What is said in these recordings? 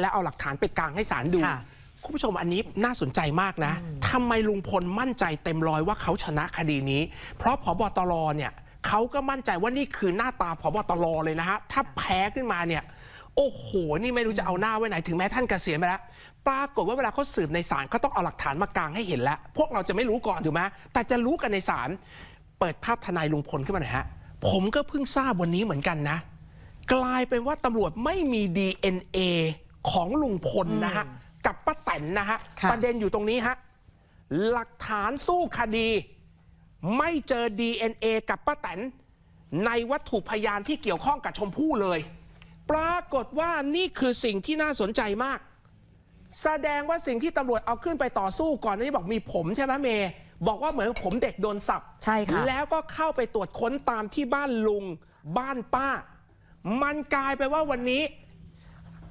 และเอาหลักฐานไปกลางให้ศาลดู ค่ะคุณผู้ชมอันนี้น่าสนใจมากนะทำไมลุงพลมั่นใจเต็มร้อยว่าเขาชนะคดีนี้ เพราะพบตรเนี่ยเขาก็มั่นใจว่านี่คือหน้าตาพบตรเลยนะฮะถ้าแพ้ขึ้นมาเนี่ย โอ้โห นี่ไม่รู้จะเอาหน้าไว้ไหน ถึงแม้ท่านเกษียณไปแล้ว ปรากฏว่าเวลาเขาสืบในศาลเขาต้องเอาหลักฐานมากางให้เห็นแล้ว พวกเราจะไม่รู้ก่อนถูกไหมแต่จะรู้กันในศาล เปิดภาพทนายลุงพลขึ้นมาหน่อยฮะ ผมก็เพิ่งทราบวันนี้เหมือนกันนะ กลายเป็นว่าตำรวจไม่มี DNA ของลุงพลนะฮะ กับป้าแตนนะฮะ ค่ะ ประเด็นอยู่ตรงนี้ฮะ หลักฐานสู้คดี ไม่เจอ DNA กับป้าแตน ในวัตถุพยานที่เกี่ยวข้องกับชมพู่เลย ปรากฏว่านี่คือสิ่งที่น่าสนใจมาก แสดงว่าสิ่งที่ตำรวจเอาขึ้นไปต่อสู้ก่อนหนานี้บอกมีผมใช่ไหมเมย์บอกว่าเหมือนผมเด็กโดนสับใช่ค่ะ แล้วก็เข้าไปตรวจค้นตามที่บ้านลุง บ้านป้า มันกลายไปว่าวันนี้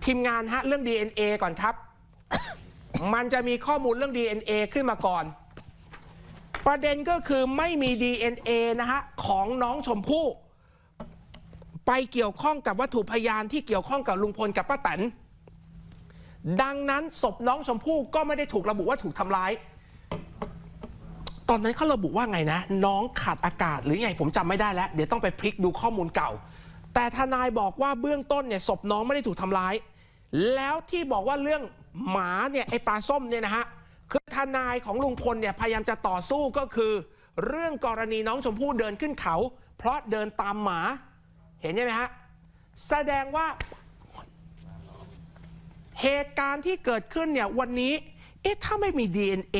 ทีมงานฮะเรื่อง DNA ก่อนครับ มันจะมีข้อมูลเรื่อง DNA ขึ้นมาก่อน ประเด็นก็คือไม่มี DNA นะฮะของน้องชมพู่ ไปเกี่ยวข้องกับวัตถุพยานที่เกี่ยวข้องกับลุงพลกับป้าแตนดังนั้นศพน้องชมพู่ก็ไม่ได้ถูกระบุว่าถูกทำร้าย ตอนนั้นเขาระบุว่าไงนะ น้องขาดอากาศหรือไงผมจำไม่ได้แล้ว เดี๋ยวต้องไปพลิกดูข้อมูลเก่า แต่ทนายบอกว่าเบื้องต้นเนี่ยศพน้องไม่ได้ถูกทำร้าย แล้วที่บอกว่าเรื่องหมาเนี่ยไอ้ปลาส้มเนี่ยนะฮะคือทนายของลุงพลเนี่ยพยายามจะต่อสู้ก็คือ เรื่องกรณีน้องชมพู่เดินขึ้นเขา เพราะเดินตามหมา เห็นใช่ไหมฮะแสดงว่า เหตุการณ์ที่เกิดขึ้นเนี่ยวันนี้ เอ๊ะถ้าไม่มี DNA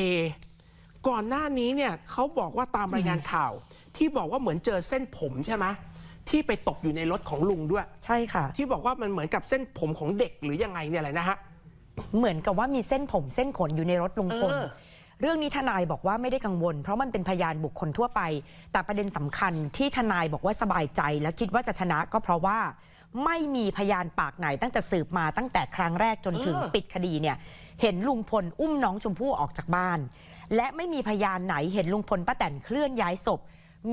ก่อนหน้านี้เนี่ยเขาบอกว่าตามรายงานข่าว ที่บอกว่าเหมือนเจอเส้นผมใช่ไหม ที่ไปตกอยู่ในรถของลุงด้วย ใช่ค่ะ ที่บอกว่ามันเหมือนกับเส้นผมของเด็กหรือยังไงเนี่ยแหละนะฮะ เหมือนกับว่ามีเส้นผมเส้นขนอยู่ในรถลุงพล เออ เรื่องนี้ทนายบอกว่าไม่ได้กังวล เพราะมันเป็นพยานบุคคลทั่วไป แต่ประเด็นสำคัญที่ทนายบอกว่าสบายใจ และคิดว่าจะชนะก็เพราะว่า ไม่มีพยานปากไหนตั้งแต่สืบมาตั้งแต่ครั้งแรกจนถึงเออ ปิดคดีเนี่ย เห็นลุงพลอุ้มน้องชมพู่ออกจากบ้าน และไม่มีพยานไหนเห็นลุงพลป้าแตนเคลื่อนย้ายศพ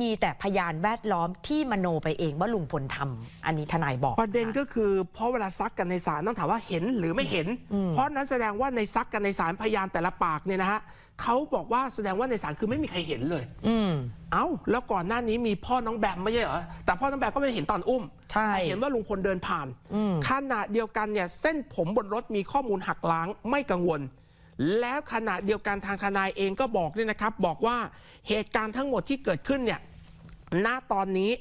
มีแต่พยานแวดล้อมที่มโนไปเองว่าลุงพลทำอันนี้ทนายบอกประเด็นก็คือเพราะเวลาซักกันในศาลต้องถามว่าเห็นหรือไม่เห็น เพราะนั้นแสดงว่าในซักกันในศาลพยานแต่ละปากเนี่ยนะฮะเขาบอกว่าแสดงว่าในศาลคือไม่มีใครเห็นเลย อืมเอ้า แล้วก่อนหน้านี้มีพ่อน้องแบมไม่ใช่เหรอ แต่พ่อน้องแบมก็ไม่ได้เห็นตอนอุ้มใช่แต่เห็นว่าลุงพลเดินผ่านอืมขณะเดียวกันเนี่ยเส้นผมบนรถมีข้อมูลหักล้างไม่กังวล แล้วขณะเดียวกันทางทนายเองก็บอกเนี่ยนะครับ บอกว่าเหตุการณ์ทั้งหมดที่เกิดขึ้นเนี่ยณตอนนี้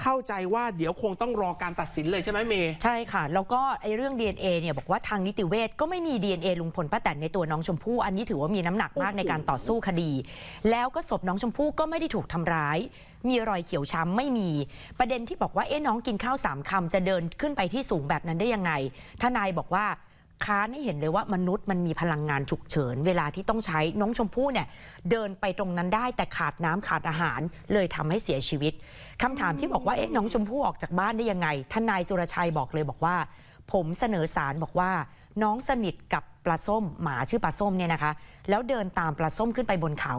เข้าใจว่าเดี๋ยวคงต้องรอการตัดสินเลยใช่ไหมเมย์ใช่ค่ะ แล้วก็ไอ้เรื่อง DNA เนี่ยบอกว่าทางนิติเวศก็ไม่มี DNA ลุงพลป้าแตนในตัวน้องชมพู่อันนี้ถือว่ามีน้ำหนักมากในการต่อสู้คดี แล้วก็ศพน้องชมพู่ก็ไม่ได้ถูกทำร้าย มีรอยเขียวช้ำไม่มี ประเด็นที่บอกว่าเอ๊ะน้องกินข้าวสามคำจะเดินขึ้นไปที่สูงแบบนั้นได้ยังไงทนายบอกว่า ค้านให้เห็นเลยว่ามนุษย์มันมีพลังงานฉุกเฉิน เวลาที่ต้องใช้น้องชมพู่เนี่ยเดินไปตรงนั้นได้แต่ขาดน้ำขาดอาหาร เลยทำให้เสียชีวิตคำถามที่บอกว่าเอ๊ะน้องชมพู่ออกจากบ้านได้ยังไงทนายสุรชัยบอกเลยบอกว่า ผมเสนอสารบอกว่าน้องสนิทกับปลาส้ม หมาชื่อปลาส้มเนี่ยนะคะ แล้วเดินตามปลาส้มขึ้นไปบนเขา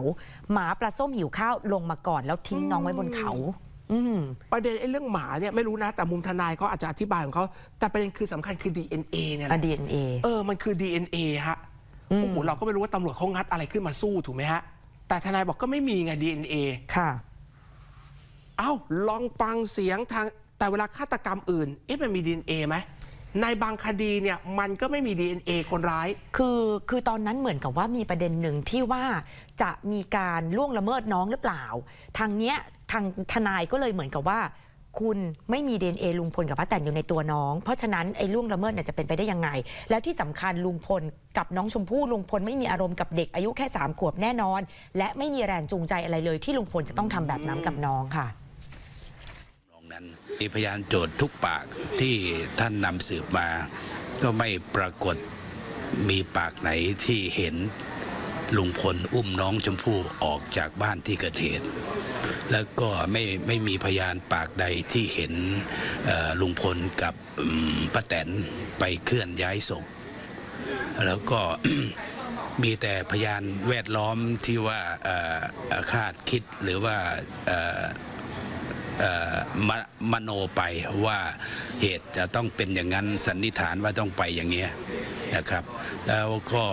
หมาปลาส้มหิวข้าวลงมาก่อนแล้วทิ้งน้องไว้บนเขา ประเด็นไอ้เรื่องหมาเนี่ยไม่รู้นะ แต่มุมทนายเขาอาจจะอธิบายของเขาแต่ประเด็นคือสำคัญคือ DNA เนี่ยแหอะละ DNA เออมันคือ DNA ฮะอืมโอ้โหเราก็ไม่รู้ว่าตำรวจเขางัดอะไรขึ้นมาสู้ถูกไหมฮะ แต่ทนายบอกก็ไม่มีไง DNA ค่ะ เอ้าลองฟังเสียงทางแต่เวลาฆาตกรรมอื่น เอ๊ะมันมี DNA ไหม ในบางคดีเนี่ยมันก็ไม่มี DNA คนร้าย คือคือตอนนั้นเหมือนกับว่ามีประเด็นหนึ่งที่ว่าจะมีการล่วงละเมิดน้องหรือเปล่า ทางเนี้ยทางทนายก็เลยเหมือนกับว่า คุณไม่มี DNA ลุงพลกับป้าแตนอยู่ในตัวน้อง เพราะฉะนั้นไอ้ล่วงละเมิดเนี่ยจะเป็นไปได้ยังไง แล้วที่สำคัญลุงพลกับน้องชมพู่ลุงพลไม่มีอารมณ์กับเด็กอายุแค่สามขวบแน่นอน และไม่มีแรงจูงใจอะไรเลยที่ลุงพลจะต้องทำแบบนั้นกับน้องค่ะ นั้นมีพยานโจทย์ทุกปากที่ท่านนำสืบมา ก็ไม่ปรากฏมีปากไหนที่เห็นลุงพลอุ้มน้องชมพู่ออกจากบ้านที่เกิดเหตุ แล้วก็ไม่ไม่มีพยานปากใดที่เห็นลุงพลกับป้าแตนไปเคลื่อนย้ายศพ แล้วก็มีแต่พยานแวดล้อมที่ว่าคาดคิดหรือว่า มมโนไปว่าเหตุจะต้องเป็นอย่างนั้นสันนิษฐานว่าต้องไปอย่างเงี้ยนะครับ แล้วก็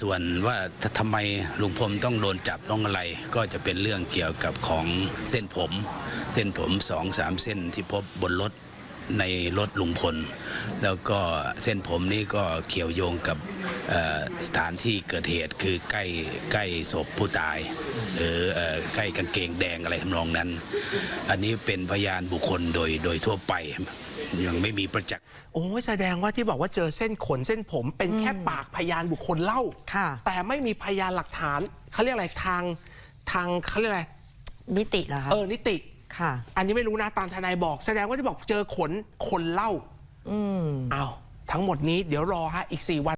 ส่วนว่าทำไมลุงพลต้องโดนจับต้องอะไร ก็จะเป็นเรื่องเกี่ยวกับของเส้นผม เส้นผมสองสามเส้นที่พบบนรถ ในรถลุงพล แล้วก็เส้นผมนี่ก็เกี่ยวโยงกับเอ่อสถานที่เกิดเหตุคือใกล้ใกล้ศพผู้ตาย หรือเอ่อใกล้กางเกงแดงอะไรทำนองนั้น อันนี้เป็นพยานบุคคลโดยโดยทั่วไปยังไม่มีประจักษ์โอ้ยแสดงว่าที่บอกว่าเจอเส้นขนเส้นผมเป็นแค่ปากพยานบุคคลเล่าค่ะแต่ไม่มีพยานหลักฐานเขาเรียกอะไรทางทางเขาเรียกอะไรนิติเหรอคะเออนิติ ค่ะ อันนี้ไม่รู้นะตามทนายบอก แสดงว่าที่บอกเจอขนคนเล่าอืมอ้าวทั้งหมดนี้เดี๋ยวรอฮะอีก 4 วัน